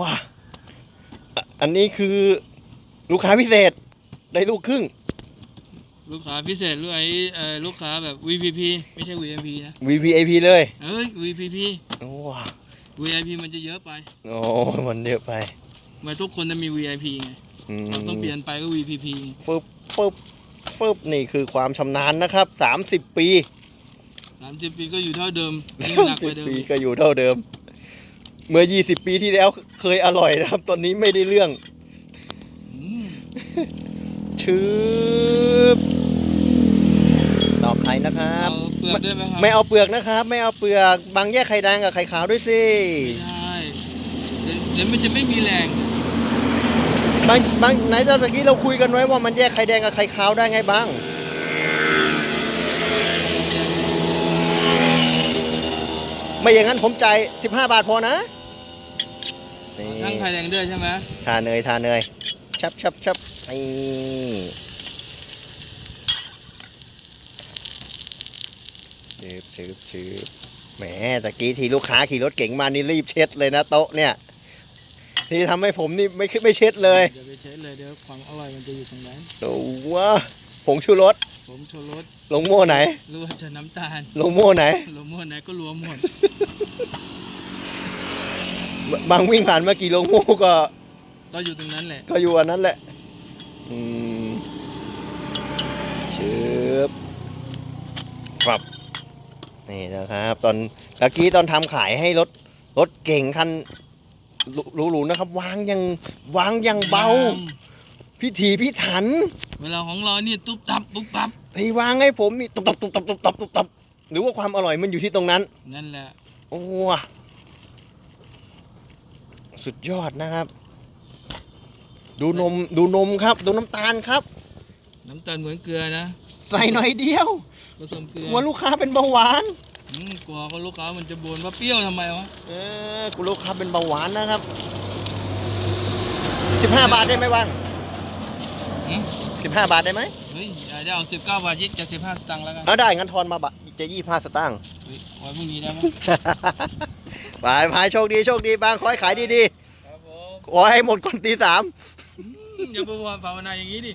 ว้าอะอันนี้คือลูกค้าพิเศษได้ลูกครึ่ง ลูกค้าพิเศษลูกไอ้เอ่อลูกค้าแบบ VPP ไม่ใช่ VIP นะ VVIP เลยเอ้ย VPP ว้า VIP มันจะเยอะไป โอ้มันเยอะไปไมาทุกคนจะมี VIP ไงอืมเราต้องเปลี่ยนไปก็ VPP ไงฟึบฟึบฟึบนี่คือความชำนาญนะครับสามสิบปีสามสิบปีก็อยู่เท่าเดิมยิ่งสามหนักสิกบว่าเดิมปีอีก ก็อยู่เท่าเดิม เมื่อยี่สิบปีที่แล้วเคยอร่อยนะครับ ตอนนี้ไม่ได้เรื่องอืมชืบต่อไข่นะครับ เอาเปลือกด้วยไหมครับไม่เอาเปลือกนะครับ ไม่เอาเปลือก บางแยกไข่แดงกับไข่ขาวด้วยสิ ไม่ใช่เดี๋ยวเดี๋ยวมันจะไม่มีแรง บางบางไหนตะกี้เราคุยกันไว้ว่ามันแยกไข่แดงกับไข่ขาวได้ไงบ้าง ไม่อย่างนั้นผมจ่าย15 บาทพอนะ นี่ทั้งไข่แดงด้วยใช่ไหมทาเนยทาเนยชับชับชับนี่ชืบชืบชืบแหมตะกี้ทีลูกค้าขี่รถเก๋งมานี่รีบเช็ดเลยนะโต๊ะเนี่ย ที่ทำให้ผมนี่ไม่ไม่เช็ดเลยเดี๋ยวไปเช็ดเลยเดี๋ยวความอร่อยมันจะอยู่ตรงนั้นโอ้ว้าผงชูรสผมโชว์รสลงโม่ไหนหรือว่าจะน้ำตาลลงโม่ไหนรวมหมดไหนก็รวมหมด บางวิ่งผ่านมากี่ลงโม่ก็ก็อยู่ตรงนั้นแหละ ก็อยู่อันนั้นแหละ อืมชืบฝับ นี่นะครับ ตอนตะกี้ตอนทำขายให้รถ รถเก่งคันหรูๆนะครับ วางยังวางยังเบา พิถีพิถัน เวลาของเรานี่ตุ๊บตับปุ๊บปั๊บที่วางให้ผมนี่ตุบตับตุบตับตุบตับตุบตับหรือว่าความอร่อยมันอยู่ที่ตรงนั้น นั่นแหละ โอ้ว่ะ สุดยอดนะครับ ดูนมดูนมครับ ดูน้ำตาลครับ น้ำตาลเหมือนเกลือนะ ใส่หน่อยเดียวผสมเกลืกอลัวลูกค้าเป็นเบาหวานอืมกลัวเขาลูกค้ามันจะบ่นว่าเปรี้ยวทำไมวะเออกลัวลูกค้าเป็นเบาหวานนะครับสิบห้าบาทได้ไหมบ้างอืมสิบห้าบาทได้ไหมเฮ้ยอย่าได้เอาสิบเก้าบาทยี่จะสิบห้าสตางค์แล้วกันเอาได้งั้นทอนมาบะ จะยี่ห้าสตางค์เฮ้ยไว้พรุ่งนี้ได้ไหมบายบายโชคดีโชคดีบางขอให้ขายดีครับผมๆขอให้หมดก่อนตีสามอืมอย่าไปวอนภาวนาอย่างนี้ดิ